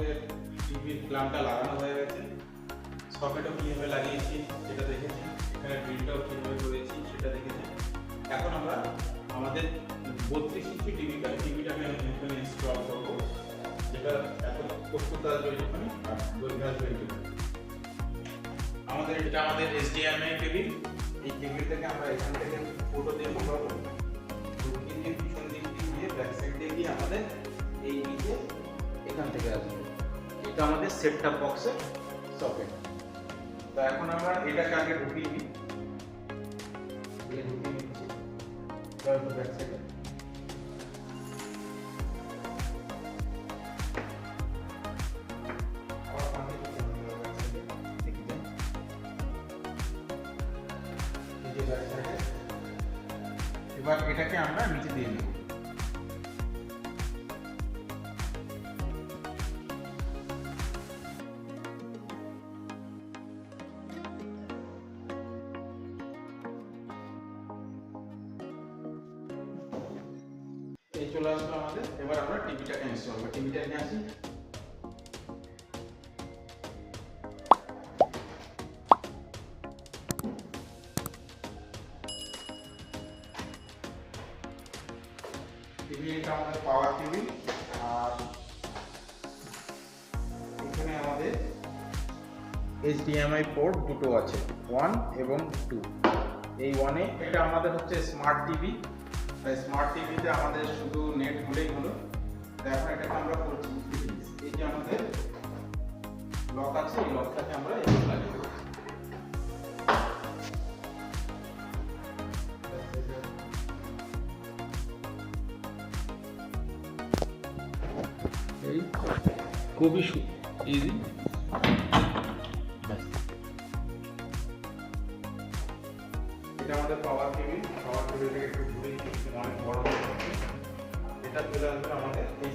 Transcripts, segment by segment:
আমাদের টিভির প্ল্যানটা লাগানো হয়ে গেছে। সকেটও কীভাবে লাগিয়েছি সেটা দেখেছি, এখানে ড্রিলটাও কীভাবে করেছি সেটা দেখেছি। এখন আমরা আমাদের বত্রিশ ইঞ্চি টিভিটা আমি এখানে ইনস্টল করব, যেটা এখন প্রস্তুত আসবে এখানে আমাদের এটা আমাদের এসডিএমআই টিভি এই টিভি থেকে আমরা এখান থেকে ফটো দিয়ে ঢোকাবো ঢুকিয়ে পিছন দিক দিয়ে ব্যাক সাইড দিয়ে গিয়ে আমাদের এই নিচে এখান থেকে আসবে। এটা আমাদের সেট টপ বক্সের সকেট তো এখন আমরা এটাকে আগে ঢুকিয়ে দিই। এবার এটাকে আমরা নিচে দিয়ে নেব এই চলে আসলো আমাদের। এবার আমরা টিভিটাকে ইনস্টল করব। টিভিটা নিয়ে আসি টিভি এটা আমাদের পাওয়ার টিভি। আর এখানে আমাদের এইচডিএমআই পোর্ট দুটো আছে। ওয়ান এবং টু এই ওয়ানে এটা আমাদের হচ্ছে স্মার্ট টিভি। তাই স্মার্ট টিভিতে আমাদের শুধু নেট হলেই হলো। এখন এটাকে আমরা করছি এই যে আমাদের লক আছে, এই লকটাকে আমরা এখানে লাগিয়ে খুবই ইজি এটা আমাদের পাওয়ার টিভি পাওয়ার টিভি থেকে একটু ঘুরে অনেক বড় এটা চলে আসবে আমাদের এই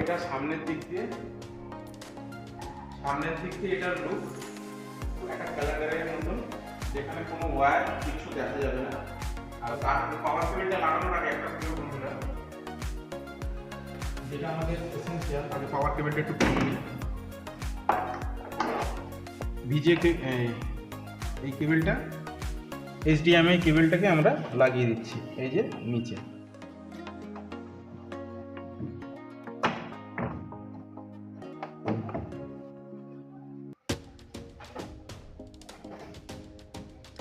এটা সামনের দিক দিয়ে, সামনের দিক দিয়ে এটার লুক একটা ক্যালেন্ডারের মতন, যেখানে কোনো ওয়্যার কিছু দেখা যাবে না। আর তার পাওয়ার কেবিলটা লাগানোর আগে একটা যেটা আমাদের এসেন্সিয়াল আগে পাওয়ার কেবিলটা একটু ভিজে এই কেবিলটা এইচডিএমআই কেবিলটাকে আমরা লাগিয়ে দিচ্ছি, এই যে নিচে।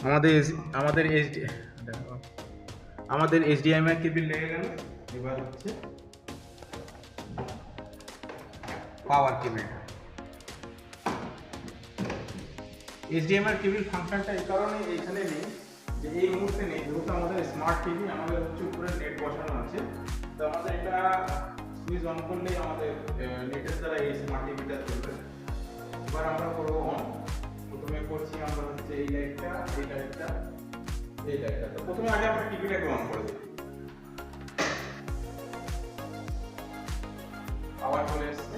আমাদের আমাদের এইচডি আমাদের এইচডিএমআই কেবিল লেগে গেল, এবার হচ্ছে পাওয়ার কেবিলটা এইচডিএমআই কেবিল ফাংশনটা এই কারণে এইখানে নেই যে এই মুহূর্তে নেই, যেহেতু আমাদের স্মার্ট টিভি আমাদের হচ্ছে উপরে নেট বসানো আছে। তো আমাদের এটা সুইচ অন করলেই আমাদের নেটের দ্বারা এই স্মার্ট টিভিটা চলবে। এবার আমরা করব অন প্রথমে করছি আমরা হচ্ছে এই লাইটটা এই লাইটটা এই লাইটটা তো প্রথমে আগে আমরা টিভিটাকে অন করে দিই। আবার চলে এসছে।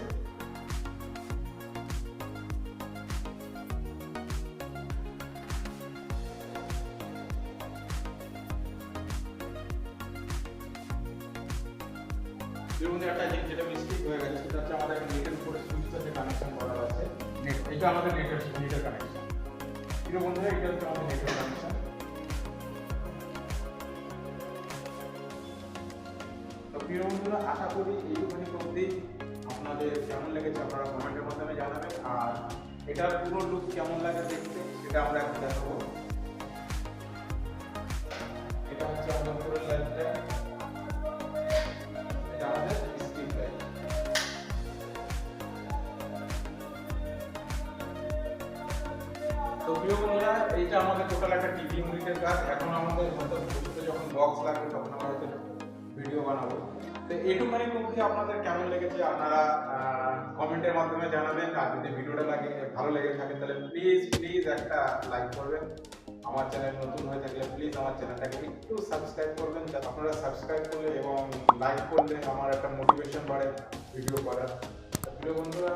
প্রিয় বন্ধুরা আশা করি এইটুখানি অবধি আপনাদের কেমন লেগেছে আপনারা কমেন্টের মাধ্যমে জানাবেন। আর এটার পুরো লুক কেমন লাগে দেখতে, সেটা আমরা এখন দেখাবো। এটা হচ্ছে আমাদের উপরের লাইটটা তো প্রিয় বন্ধুরা, এইটা আমাদের টোটাল একটা টিভি ইউনিটের কাজ। এখন আমাদের হয়তো যখন বক্স লাগবে, তখন আমরা ভিডিও বানাবো। তো এইটুখানি মধ্যে আপনাদের কেমন লেগেছে আপনারা কমেন্টের মাধ্যমে জানাবেন। আর যদি ভিডিওটা লাগে, ভালো লেগে থাকে, তাহলে প্লিজ প্লিজ একটা লাইক করবেন। আমার চ্যানেল নতুন হয়ে থাকলে প্লিজ আমার চ্যানেলটাকে একটু সাবস্ক্রাইব করবেন। যাতে আপনারা সাবস্ক্রাইব করলে এবং লাইক করলে আমার একটা মোটিভেশন বাড়ে ভিডিও করার। প্রিয় বন্ধুরা